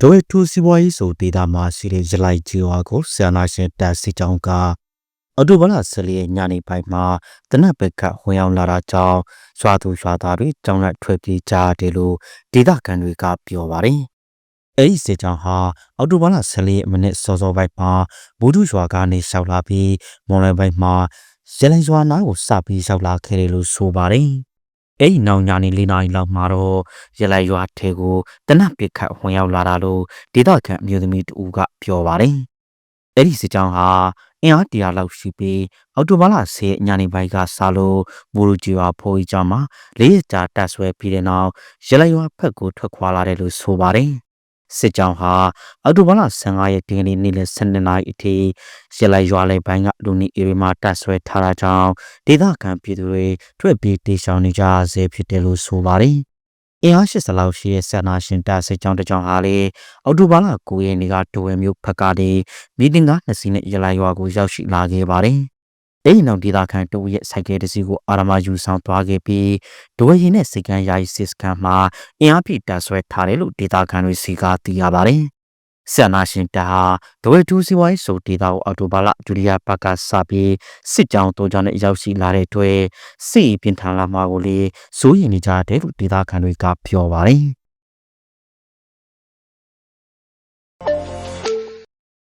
ဒိုဝဲထူစီပွားရေးဆိုဒေတာမှာရှိတဲ့ရလိုက်ဂျီဝါကိုဆီယနာရှင်တက်စီချောင်းကအတူဘလာဆလီရဲ့ညနေပိုင်းမှာတနက်ဘက်ကဝင်ရောက်လာတာကြောင့်ရွာသူရွာသားတွေကြောင်းလက်ထွက်ပြေးကြတယ်လို့ဒေတာကန်တွေကပြောပါတယ်။အဲဒီစစ်ကြောင်းဟာအော်တိုဘာလ14မိနစ်စောစောပိုင်းမှာဘူဒုရွာကနေရှောက်လာပြီးမွန်လွယ်ပိုင်းမှာရလိုင်ရွာနားကိုစပြီးရှောက်လာခဲ့တယ်လို့ဆိုပါတယ်။ အဲဒီနောက်ညနေ၄နာရီလောက်မှာတော့ရလိုင်ရွာထဲကိုတနက်ပစ်ခတ်ဝင်ရောက်လာတာလို့ဒေတာကန်အမျိုးသမီးတူကပြောပါတယ်။အဲဒီစစ်ကြောင်းဟာအင်အားတရာလောက်ရှိပြီးအော်တိုဘာလ10ညနေပိုင်းကစလို့ဘူရူဂျီဝါဖိုးကြီးကျောင်းမှာလေးရက်ကြာတက်ဆွဲပြီးတဲ့နောက်ရလိုက်ရွာဖက်ကိုထွက်ခွာလာတယ်လို့ဆိုပါတယ်။ စစ်ကြောင်းဟာအော်တိုဘာလ15ရက်ဒီကနေ့နေ့လယ်12နာရီအထိရလိုက်ရွာလေပိုင်းကလူနီအေရီမှာတက်ဆွဲထားတာကြောင့်ဒေသခံပြည်သူတွေထွက်ပြေးတေရှောင်နေကြဆဲဖြစ်တယ်လို့ဆိုပါတယ်။အင်အား80လောက်ရှိတဲ့ဆန္ဒရှင်တပ်စစ်ကြောင်းတစ်ကြောင်းဟာလေအော်တိုဘာလ9ရက်နေ့ကဒိုဝဲမျိုးဖက်ကနေမီတင်ကားနှစ်စီးနဲ့ရလိုက်ရွာကိုရောက်ရှိလာခဲ့ပါတယ်။ အဲဒီနောက်ဒေသခံတူရဲ့စိုက်ကဲတစ်စီးကိုအာရမယူဆောင်သွားခဲ့ပြီးဒိုဝဲရင်နဲ့စိတ်ကန်းယာယီစစ်စကန်မှာအင်အားပြည့်တပ်ဆွဲထားတယ်လို့ဒေသခံတွေစီကသိရပါတယ်။ဆန္ဒရှင်တပ်ဟာဒိုဝဲတူစီဝိုင်းဆိုဒေတာကိုအော်တိုဘာလဒုတိယပတ်ကစပြီးစစ်ကြောင်းတိုးကြောင်းနဲ့ရောက်ရှိလာတဲ့အတွက်စစ်ပြင်ထန်လာမှာကိုလေစိုးရင်နေကြတယ်လို့ဒေသခံတွေကပြောပါတယ်